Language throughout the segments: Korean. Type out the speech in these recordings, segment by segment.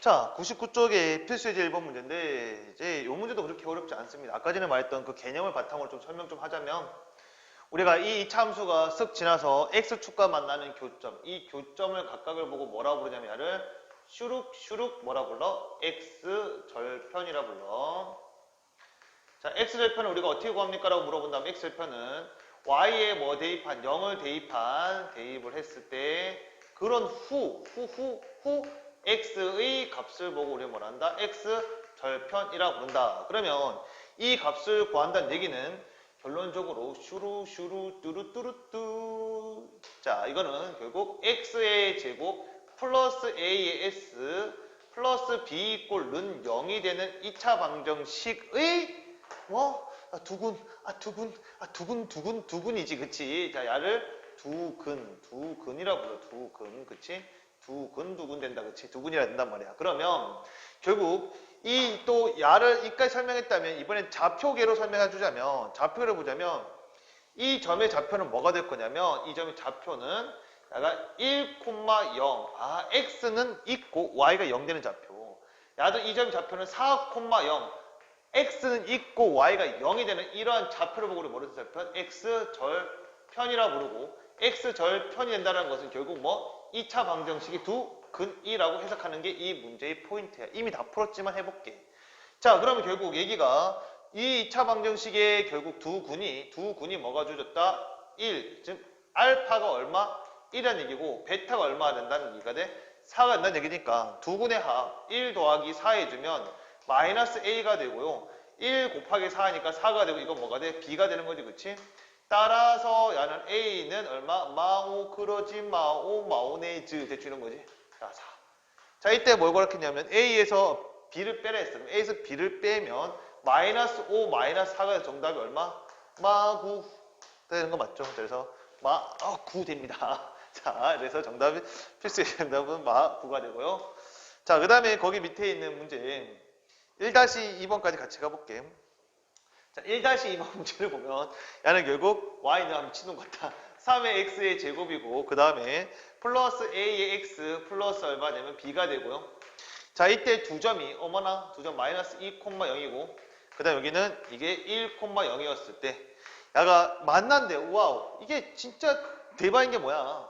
자, 99쪽의 필수예제 1번 문제인데 이제 이 문제도 그렇게 어렵지 않습니다. 아까 전에 말했던 그 개념을 바탕으로 좀 설명 좀 하자면 우리가 이 함수가 쓱 지나서 x축과 만나는 교점, 이 교점을 각각을 보고 뭐라고 부르냐면 슈룩 슈룩 뭐라 불러? x절편이라 불러. 자, x절편을 우리가 어떻게 구합니까? 라고 물어본다면 x절편은 y에 뭐 대입한 0을 대입한 대입을 했을 때 그런 후, 후, 후, 후 x의 값을 보고 우리 뭐라 한다? x 절편이라고 부른다. 그러면 이 값을 구한다는 얘기는 결론적으로 슈루 슈루 뚜루 뚜루 뚜. 자, 이거는 결국 x의 제곱 플러스 a의 s 플러스 b 이꼴 는 0이 되는 2차 방정식의 뭐 아, 두근 아 두근 아 두근 두근 두근이지 그치 자 야를 두근 두근이라 불러 두근 그치 두 근 두 근 된다 그치 두근이라 된단 말이야. 그러면 결국 이 또 야를 이까지 설명했다면 이번엔 좌표계로 설명해 주자면 좌표를 보자면 이 점의 좌표는 뭐가 될 거냐면 이 점의 좌표는 야가 1,0 아 x는 있고 y가 0 되는 좌표. 야도 이점 좌표는 4,0 x는 있고 y가 0이 되는 이러한 좌표를 보고 우리 뭐를 좌편 x절편이라 부르고 x절편이 된다는 것은 결국 뭐 2차 방정식이 두 근이라고 해석하는 게 이 문제의 포인트야. 이미 다 풀었지만 해볼게. 자, 그러면 결국 얘기가 이 2차 방정식의 결국 두 군이 두 군이 뭐가 주어졌다? 1. 즉 알파가 얼마? 1이라는 얘기고 베타가 얼마가 된다는 얘기가 돼? 4가 된다는 얘기니까 두 군의 합 1 더하기 4 해주면 마이너스 a가 되고요. 1 곱하기 4니까 4가 되고 이건 뭐가 돼? b가 되는 거지 그치? 따라서 야는 a는 얼마? 마오 그러지 마오 마오네즈 대주는 거지. 자, 4. 자 이때 뭘 걸었겠냐면 a에서 b를 빼라 했어. 그럼 a에서 b를 빼면 마이너스 5 마이너스 4가 정답이 얼마? 마구 되는 거 맞죠? 그래서 마9 됩니다. 자, 그래서 정답이 필수 정답은 마9가 되고요. 자, 그 다음에 거기 밑에 있는 문제 1-2번까지 같이 가볼게. 자, 1-2번 문제를 보면 야는 결국 y는 것 같다. 3의 x의 제곱이고 그 다음에 플러스 a의 x 플러스 얼마 되면 b가 되고요. 자, 이때 두 점이 어머나 두 점 마이너스 2,0이고 그 다음 여기는 이게 1,0이었을 때 야가 만난대. 와우. 이게 진짜 대박인 게 뭐야.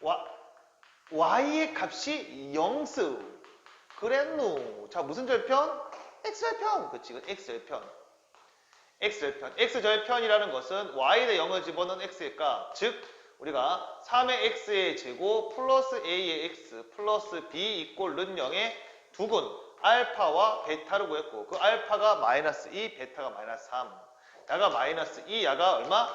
와, y의 값이 0스. 그랬노. 자, 무슨 절편? x절편. 그치, x절편. X절편. x절편이라는 것은 y에 0을 집어넣은 x의 값. 즉, 우리가 3의 x의 제곱 플러스 a의 x 플러스 b 이꼴 는 0의 두근 알파와 베타를 구했고 그 알파가 마이너스 2, 베타가 마이너스 3. 야가 마이너스 2, 야가 얼마?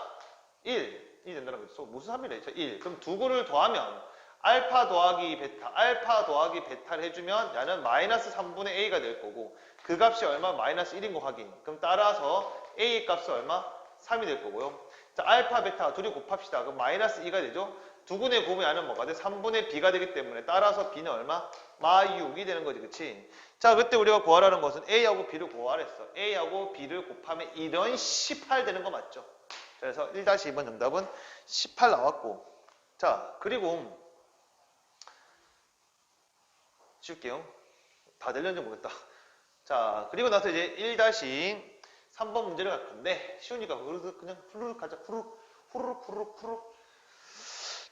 1. 1이 된다는 거죠. 무슨 3이래? 1. 그럼 두 구를 더하면 알파 더하기 베타, 알파 더하기 베타를 해주면 야는 마이너스 3분의 a가 될 거고 그 값이 얼마? 마이너스 1인 거 확인. 그럼 따라서 a 값은 얼마? 3이 될 거고요. 자, 알파, 베타 둘이 곱합시다. 그럼 마이너스 2가 되죠? 두 군의 곱이 야는 뭐가 돼? 3분의 b가 되기 때문에 따라서 b는 얼마? 마 6이 되는 거지, 그치? 자, 그때 우리가 구하라는 것은 a하고 b를 구하랬어. a하고 b를 곱하면 이런 18 되는 거 맞죠? 그래서 1-2번 정답은 18 나왔고. 자, 그리고 쉴게요. 다 될렸는지 모르겠다. 자, 그리고 나서 이제 1-3번 문제를 갈 건데, 쉬우니까 후루룩 그냥 후루룩 가자. 후루룩, 후루룩, 후루룩, 후루룩.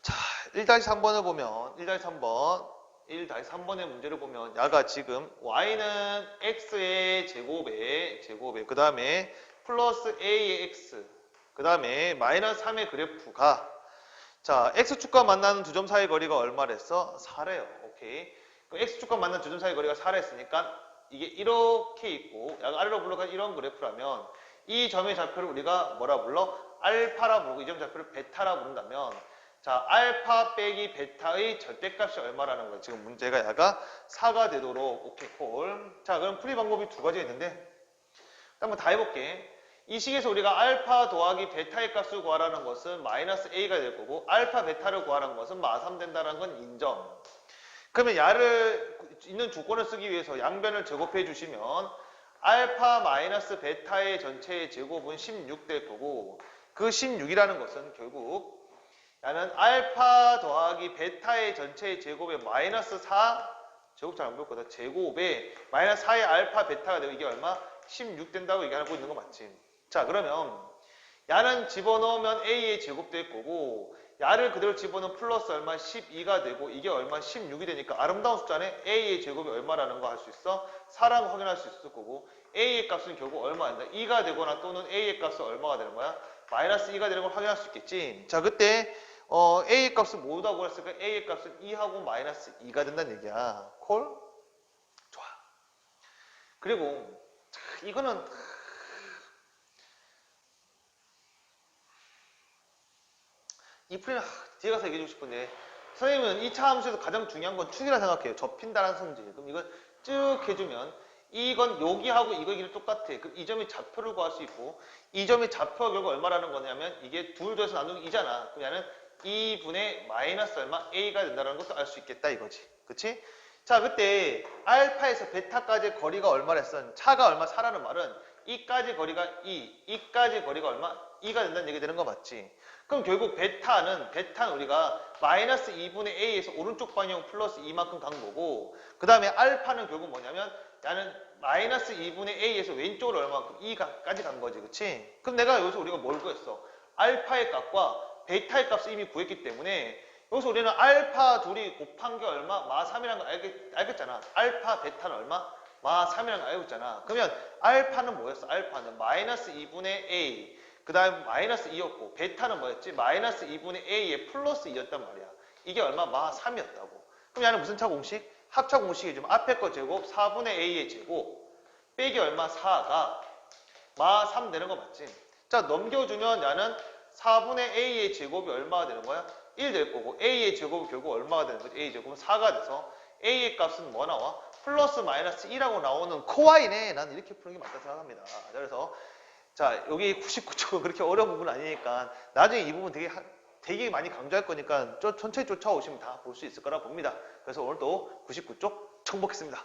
자, 1-3번을 보면, 1-3번, 1-3번의 문제를 보면, 야가 지금 y는 x의 제곱에, 제곱에, 그 다음에 플러스 a의 x, 그 다음에 마이너스 3의 그래프가, 자, x축과 만나는 두 점 사이 거리가 얼마랬어? 4래요. 오케이. 그 x축과 만나는 두 점 사이 거리가 4랬으니까, 이게 이렇게 있고, 아래로 불러간 이런 그래프라면, 이 점의 좌표를 우리가 뭐라 불러? 알파라 부르고, 이 점 좌표를 베타라 부른다면, 자, 알파 빼기 베타의 절대값이 얼마라는 거예요. 지금 문제가 야가 4가 되도록 오케이 콜. 자, 그럼 풀이 방법이 두 가지가 있는데 한번 다 해볼게. 이 식에서 우리가 알파 더하기 베타의 값을 구하라는 것은 마이너스 a가 될 거고 알파 베타를 구하라는 것은 마3 된다는 건 인정. 그러면 야를 있는 조건을 쓰기 위해서 양변을 제곱해 주시면 알파 마이너스 베타의 전체의 제곱은 16될 거고 그 16이라는 것은 결국 야는 알파 더하기 베타의 전체의 제곱의 마이너스 4 제곱 잘 안 보일 거다. 제곱에 마이너스 4의 알파 베타가 되고 이게 얼마? 16 된다고 얘기하고 있는 거 맞지? 자 그러면 야는 집어넣으면 a의 제곱 될 거고 야를 그대로 집어넣으면 플러스 얼마 12가 되고 이게 얼마 16이 되니까 아름다운 숫자네 a의 제곱이 얼마라는 거 알 수 있어? 4라고 확인할 수 있을 거고 a의 값은 결국 얼마 된다? 2가 되거나 또는 a의 값은 얼마가 되는 거야? 마이너스 2가 되는 걸 확인할 수 있겠지. 자 그때 어, a의 값은 뭐라고 했을까? a의 값은 2하고 마이너스 2가 된다는 얘기야. 콜? 좋아. 그리고 자, 이거는 이 풀이는 하, 뒤에 가서 얘기해주고 싶은데 선생님은 이 차 함수에서 가장 중요한 건 축이라 생각해요. 접힌다라는 성질. 그럼 이걸 쭉 해주면 이건 여기하고 이거 길이 똑같아. 그럼 이 점이 좌표를 구할 수 있고 이 점이 좌표가 결국 얼마라는 거냐면 이게 둘 더해서 나누기 2잖아. 그럼 얘는 2분의 마이너스 얼마 a가 된다는 것도 알 수 있겠다 이거지. 그치? 자 그때 알파에서 베타까지 거리가 얼마랬어? 차가 얼마 사라는 말은 이까지 거리가 2, 이까지 거리가 얼마? 2가 된다는 얘기 되는 거 맞지? 그럼 결국 베타는 베타는 우리가 마이너스 2분의 a에서 오른쪽 방향 플러스 2만큼 간 거고 그 다음에 알파는 결국 뭐냐면 나는 마이너스 2분의 a에서 왼쪽으로 얼마만큼 2까지 간 거지 그치? 그럼 내가 여기서 우리가 뭘 구했어? 알파의 값과 베타의 값을 이미 구했기 때문에 여기서 우리는 알파 둘이 곱한 게 얼마? 마 3이라는 거 알겠, 알겠 잖아 알파 베타는 얼마? 마 3이라는 거 알고 있잖아 그러면 알파는 뭐였어? 알파는 마이너스 2분의 a 그 다음 마이너스 2였고 베타는 뭐였지? 마이너스 2분의 a에 플러스 2였단 말이야. 이게 얼마? 마 3이었다고. 그럼 얘는 무슨 차 공식? 합차 공식이지만 앞에 거 제곱 4분의 a의 제곱 빼기 얼마? 4가 마 3 되는 거 맞지? 자 넘겨주면 얘는 4분의 a의 제곱이 얼마가 되는 거야? 1 될 거고 a의 제곱이 결국 얼마가 되는 거지? a 제곱은 4가 돼서 a의 값은 뭐 나와? 플러스 마이너스 2라고 나오는 코아이네. 난 이렇게 푸는 게 맞다 생각합니다. 그래서 자, 여기 99쪽은 그렇게 어려운 부분 아니니까 나중에 이 부분 되게 하- 되게 많이 강조할 거니까 저 천천히 쫓아오시면 다 볼 수 있을 거라 봅니다. 그래서 오늘도 99쪽 청복했습니다.